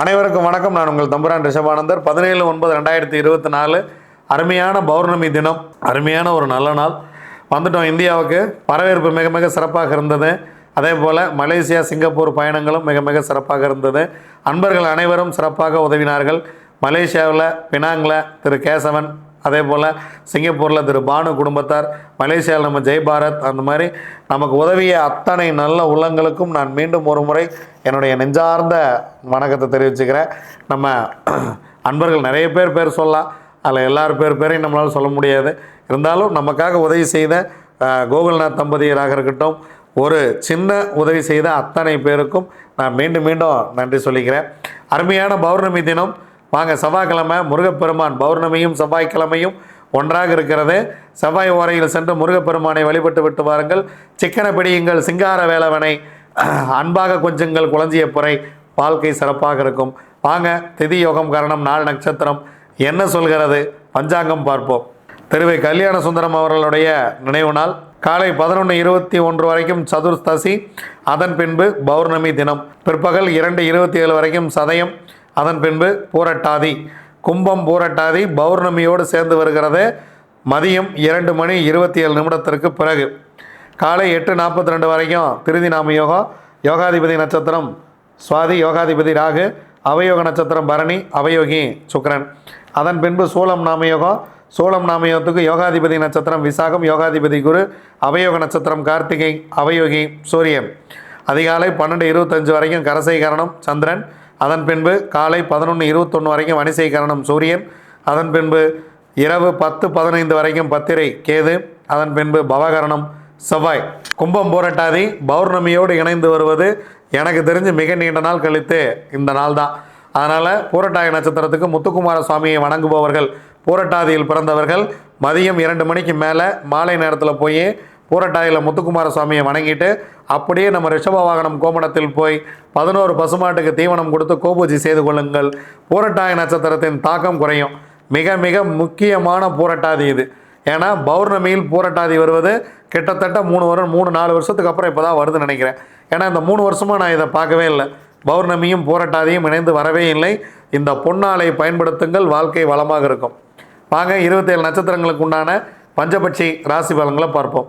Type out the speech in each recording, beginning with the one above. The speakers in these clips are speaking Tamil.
அனைவருக்கும் வணக்கம். நான் உங்கள் தம்புரான் ரிஷபானந்தர். பதினேழு ஒன்பது ரெண்டாயிரத்தி இருபத்தி நாலு. அருமையான பௌர்ணமி தினம். அருமையான ஒரு நல்ல நாள். வந்துட்டோம் இந்தியாவுக்கு. வரவேற்பு மிக மிக சிறப்பாக இருந்தது. அதே போல் மலேசியா சிங்கப்பூர் பயணங்களும் மிக மிக சிறப்பாக இருந்தது. அன்பர்கள் அனைவரும் சிறப்பாக உதவினார்கள். மலேசியாவில் பினாங்கில் திரு கேசவன் அதே போல் சிங்கப்பூரில் திரு பானு குடும்பத்தார் மலேசியாவில் நம்ம ஜெய் பாரத் அந்த மாதிரி நமக்கு உதவிய அத்தனை நல்ல உள்ளங்களுக்கும் நான் மீண்டும் ஒரு முறை என்னுடைய நெஞ்சார்ந்த வணக்கத்தை தெரிவிச்சுக்கிறேன். நம்ம அன்பர்கள் நிறைய பேர் பேர் சொல்லலாம். அதில் எல்லார் பேர் பேரையும் நம்மளால் சொல்ல முடியாது. இருந்தாலும் நமக்காக உதவி செய்த கோகுல்நாத் தம்பதியராக இருக்கட்டும் ஒரு சின்ன உதவி செய்த அத்தனை பேருக்கும் நான் மீண்டும் மீண்டும் நன்றி சொல்லிக்கிறேன். அருமையான பௌர்ணமி தினம். வாங்க செவ்வாய்க்கிழமை முருகப்பெருமான் பௌர்ணமியும் செவ்வாய்க்கிழமையும் ஒன்றாக இருக்கிறது. செவ்வாய் ஓரையில் சென்று முருகப்பெருமானை வழிபட்டு விட்டு வாருங்கள். சிக்கன பிடியுங்கள் சிங்கார வேலவனை அன்பாக கொஞ்சங்கள் குளஞ்சிய புறை வாழ்க்கை சிறப்பாக இருக்கும். வாங்க திதி யோகம் காரணம் நாள் நட்சத்திரம். என்ன சொல்கிறது? பஞ்சாங்கம் பார்ப்போம். திருவை கல்யாண சுந்தரம் அவர்களுடைய நினைவு நாள். காலை பதினொன்று இருபத்தி ஒன்று வரைக்கும் சதுர்த்தசி. அதன் பின்பு பௌர்ணமி தினம். பிற்பகல் இரண்டு இருபத்தி ஏழு வரைக்கும் சதயம். அதன் பின்பு பூரட்டாதி. கும்பம் பூரட்டாதி பௌர்ணமியோடு சேர்ந்து வருகிறது. மதியம் இரண்டு மணி இருபத்தி ஏழு நிமிடத்திற்கு பிறகு. காலை எட்டு நாற்பத்தி ரெண்டு வரைக்கும் திருதி நாம யோகம் யோகாதிபதி நட்சத்திரம் சுவாதி யோகாதிபதி ராகு அவயோக நட்சத்திரம் பரணி அவயோகி சுக்கரன். அதன் பின்பு சூலம் நாமயோகம் சூலம் நாமயோகத்துக்கு யோகாதிபதி நட்சத்திரம் விசாகம் யோகாதிபதி குரு அவயோக நட்சத்திரம் கார்த்திகை அவயோகி சூரியன். அதிகாலை பன்னெண்டு இருபத்தஞ்சு வரைக்கும் கரசை கரணம் சந்திரன். அதன் பின்பு காலை பதினொன்று இருபத்தொன்று வரைக்கும் வனிசை கரணம் சூரியன். அதன் பின்பு இரவு பத்து பதினைந்து வரைக்கும் பத்திரை கேது. அதன் பின்பு பவகரணம் செவ்வாய். கும்பம் போராட்டாதி பௌர்ணமியோடு இணைந்து வருவது எனக்கு தெரிஞ்சு மிக நீண்ட நாள் கழித்து இந்த நாள் தான் அதனால் பூரட்டாய நட்சத்திரத்துக்கு முத்துக்குமார சுவாமியை வணங்குபவர்கள் பூரட்டாதியில் பிறந்தவர்கள் மதியம் இரண்டு மணிக்கு மேலே மாலை நேரத்தில் போய் பூரட்டாயில் முத்துக்குமார சுவாமியை வணங்கிட்டு அப்படியே நம்ம ரிஷப வாகனம் கோமணத்தில் போய் பதினோரு பசுமாட்டுக்கு தீவனம் கொடுத்து கோபூஜை செய்து கொள்ளுங்கள். பூரட்டாய நட்சத்திரத்தின் தாக்கம் குறையும். மிக மிக முக்கியமான பூரட்டாதி இது. ஏன்னா பௌர்ணமியில் பூரட்டாதி வருவது கிட்டத்தட்ட மூணு வருடம் மூணு நாலு வருஷத்துக்கு அப்புறம் இப்போ தான் வருதுன்னு நினைக்கிறேன். ஏன்னா இந்த மூணு வருஷமாக நான் இதை பார்க்கவே இல்லை. பௌர்ணமியும் பூரட்டாதியும் இணைந்து வரவே இல்லை. இந்த பொன்னாலை பயன்படுத்துங்கள். வாழ்க்கை வளமாக இருக்கும். வாங்க இருபத்தேழு நட்சத்திரங்களுக்கு உண்டான பஞ்சபட்சி ராசி பலன்களை பார்ப்போம்.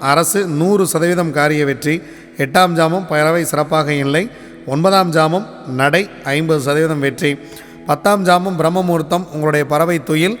அரசு நூறு சதவீதம் காரிய வெற்றி. எட்டாம் ஜாமம் பறவை சிறப்பாக இல்லை. ஒன்பதாம் ஜாமம் நடை ஐம்பது சதவீதம் வெற்றி. பத்தாம் ஜாமம் பிரம்மமுகூர்த்தம் உங்களுடைய பறவை துயில்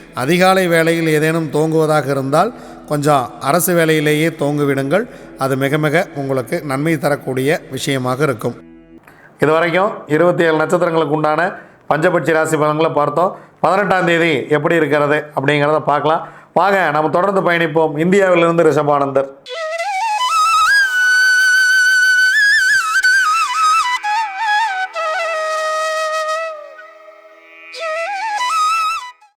அதிகாலை வேளையில் ஏதேனும் தோங்குவதாக இருந்தால் கொஞ்சம் அரசு வேலையிலேயே தோங்குவிடுங்கள். அது மிக மிக உங்களுக்கு நன்மை தரக்கூடிய விஷயமாக இருக்கும். இது வரைக்கும் இருபத்தி ஏழு நட்சத்திரங்களுக்கு உண்டான பஞ்சபட்சி ராசி பலன்களை பார்த்தோம். பதினெட்டாம் தேதி எப்படி இருக்கிறது அப்படிங்கிறத பார்க்கலாம். வாங்க நம்ம தொடர்ந்து பயணிப்போம். இந்தியாவிலிருந்து ரிஷபானந்தர்.